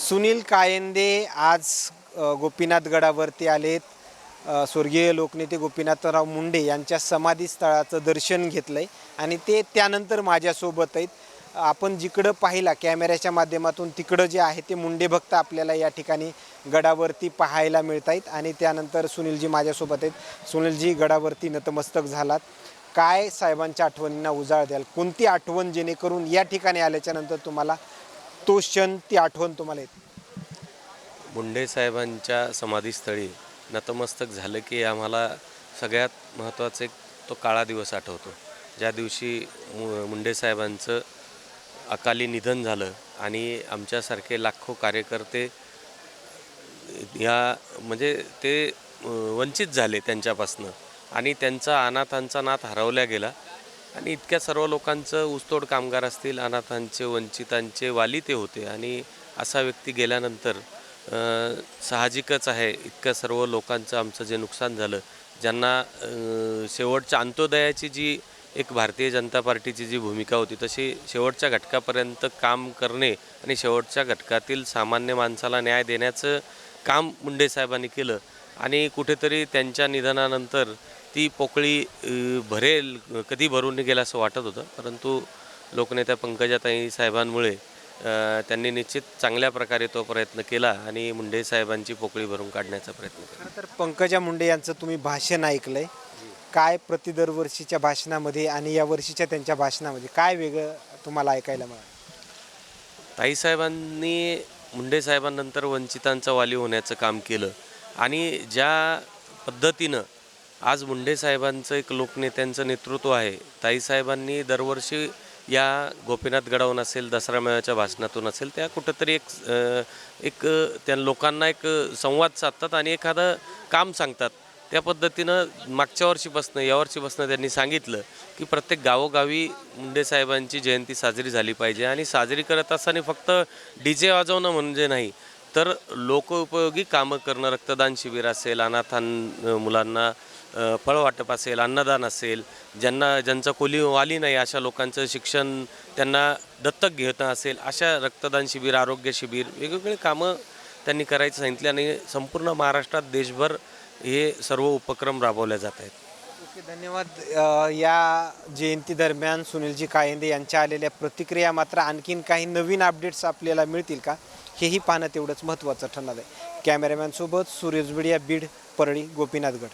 सुनील कायंदे आज गोपीनाथ गडावरती आलेत. स्वर्गीय लोकनेते गोपीनाथराव मुंडे यांच्या समाधीस्थळाचं दर्शन घेतलं आहे आणि ते त्यानंतर माझ्यासोबत आहेत. आपण जिकडं पाहिला कॅमेऱ्याच्या माध्यमातून तिकडं जे आहे ते मुंडे भक्त आपल्याला या ठिकाणी गडावरती पाहायला मिळत आहेत आणि त्यानंतर सुनीलजी माझ्यासोबत आहेत. सुनीलजी गडावरती नतमस्तक झालात. काय साहेबांच्या आठवणींना उजाळ द्याल? कोणती आठवण जेणेकरून या ठिकाणी आल्याच्यानंतर तुम्हाला तो क्षण ती आठवण तुम्हाला येते. मुंडे साहेबांच्या समाधीस्थळी नतमस्तक झालं की आम्हाला सगळ्यात महत्त्वाचा एक तो काळा दिवस आठवतो. ज्या दिवशी मु मुंडे साहेबांचं अकाली निधन झालं आणि आमच्यासारखे लाखो कार्यकर्ते या म्हणजे ते वंचित झाले त्यांच्यापासनं आणि त्यांचा अनाथांचा नाथ हरवल्या गेला. आणि इतक्या सर्व लोकांचं ऊसतोड कामगार असतील अनाथांचे वंचितांचे वाली ते होते. आणि असा व्यक्ती गेल्यानंतर साहजिकच आहे इतक्या सर्व लोकांचं आमचं जे नुकसान झालं ज्यांना शेवटच्या अंत्योदयाची जी एक भारतीय जनता पार्टीची जी भूमिका होती तशी शेवटच्या घटकापर्यंत काम करणे आणि शेवटच्या घटकातील सामान्य माणसाला न्याय देण्याचं काम मुंडे साहेबांनी केलं. आणि कुठेतरी त्यांच्या निधनानंतर ती पोकळी भरेल कधी भरून निघेल असं वाटत होतं. परंतु लोकनेत्या पंकजाताई साहेबांमुळे त्यांनी निश्चित चांगल्या प्रकारे तो प्रयत्न केला आणि मुंडे साहेबांची पोकळी भरून काढण्याचा प्रयत्न केला. तर पंकजा मुंडे यांचं तुम्ही भाषण ऐकलंय. काय प्रति दरवर्षीच्या भाषणामध्ये आणि या वर्षीच्या त्यांच्या भाषणामध्ये काय वेगळं तुम्हाला ऐकायला मिळालं? ताईसाहेबांनी मुंडे साहेबांनंतर वंचितांचा वाली होण्याचं काम केलं आणि ज्या पद्धतीनं आज मुंडे साहेबांचं एक लोकनेत्यांचं नेतृत्व आहे. ताईसाहेबांनी दरवर्षी या गोपीनाथ गडावून असेल दसरा मेळ्याच्या भाषणातून असेल त्या कुठंतरी एक एक त्या लोकांना एक संवाद साधतात आणि एखादं काम सांगतात. त्या पद्धतीनं मागच्या वर्षीपासनं या वर्षीपासनं त्यांनी सांगितलं की प्रत्येक गावोगावी मुंडे साहेबांची जयंती साजरी झाली पाहिजे आणि साजरी करत असताना फक्त डी जे वाजवणं म्हणजे नाही तर लोकोपयोगी कामं करणं रक्तदान शिबिर असेल अनाथां मुलांना फळवाटप असेल अन्नदान असेल ज्यांना ज्यांचा कोली वाली नाही अशा लोकांचं शिक्षण त्यांना दत्तक घेणं असेल अशा रक्तदान शिबिर आरोग्य शिबिर वेगवेगळे कामं त्यांनी करायचं सांगितले आणि संपूर्ण महाराष्ट्रात देशभर हे सर्व उपक्रम राबवले जात आहेत. ओके धन्यवाद. या जयंती दरम्यान सुनीलजी कायंदे यांच्या आलेल्या प्रतिक्रिया मात्र आणखीन काही नवीन अपडेट्स आपल्याला मिळतील का? हेही पाहणं तेवढंच महत्त्वाचं ठरणार आहे. कॅमेरामॅनसोबत सुरेश बीड परळी गोपीनाथगड